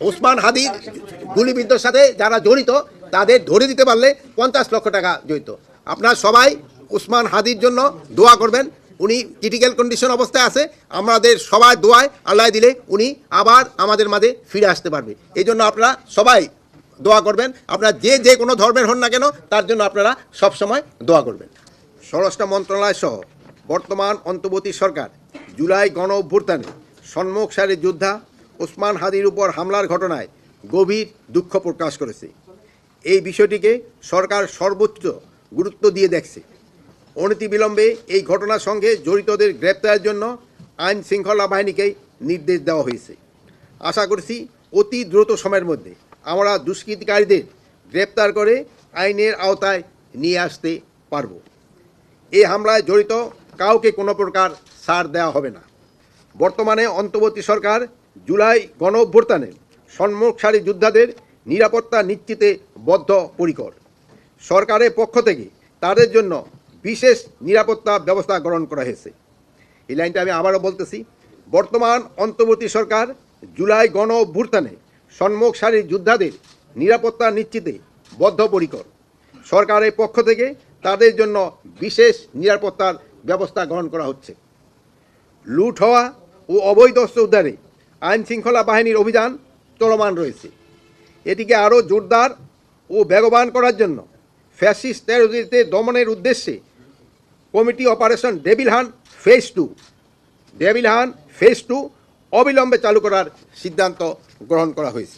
ওসমান হাদির গুলিবিদ্ধর সাথে যারা জড়িত, তাদের ধরে দিতে পারলে পঞ্চাশ লক্ষ টাকা জড়িত। আপনারা সবাই ওসমান হাদির জন্য দোয়া করবেন। উনি ক্রিটিক্যাল কন্ডিশন অবস্থায় আছে। আমাদের সবাই দোয়ায় আল্লাহ দিলে উনি আবার আমাদের মাঝে ফিরে আসতে পারবে। এই জন্য আপনারা সবাই দোয়া করবেন। আপনারা যে যে কোনো ধর্মের হন না কেন, তার জন্য আপনারা সবসময় দোয়া করবেন। স্বরাষ্ট্র মন্ত্রণালয় সহ বর্তমান অন্তর্বর্তী সরকার জুলাই গণ অভ্যুত্থানে সম্মুখ সারির যোদ্ধা ওসমান হাদির উপর হামলার ঘটনায় গভীর দুঃখ প্রকাশ করেছে। এই বিষয়টিকে সরকার সর্বোচ্চ গুরুত্ব দিয়ে দেখছে। অনতিবিলম্বে এই ঘটনার সঙ্গে জড়িতদের গ্রেপ্তারের জন্য আইন শৃঙ্খলা বাহিনীকে নির্দেশ দেওয়া হয়েছে। আশা করছি অতি দ্রুত সময়ের মধ্যে আমরা দুষ্কৃতিকারীদের গ্রেপ্তার করে আইনের আওতায় নিয়ে আসতে পারব। এই হামলায় জড়িত কাউকে কোনো প্রকার ছাড় দেওয়া হবে না। বর্তমানে অন্তর্বর্তী সরকার জুলাই গণ অভ্যুত্থানে সম্মুখসারি যোদ্ধাদের নিরাপত্তা নিশ্চিতে বদ্ধ পরিকর সরকারের পক্ষ থেকে তাদের জন্য বিশেষ নিরাপত্তা ব্যবস্থা গ্রহণ করা হয়েছে। এই লাইনটা আমি আবারও বলতেছি, বর্তমান অন্তর্বর্তী সরকার জুলাই গণ অভ্যুত্থানে সম্মুখ যোদ্ধাদের নিরাপত্তা নিশ্চিতে বদ্ধপরিকর। সরকারের পক্ষ থেকে তাদের জন্য বিশেষ নিরাপত্তার ব্যবস্থা গ্রহণ করা হচ্ছে। লুট হওয়া ও অবৈধ অস্ত্র উদ্ধারে আইন শৃঙ্খলা বাহিনীর অভিযান চলমান রয়েছে। এটিকে আরও জোরদার ও বেগবান করার জন্য ফ্যাসিস্ট টেরোরিস্টে দমনের উদ্দেশ্যে committee operation devil hunt phase two, devil hunt phase two অবিলম্বে চালু করার সিদ্ধান্ত গ্রহণ করা হয়েছে।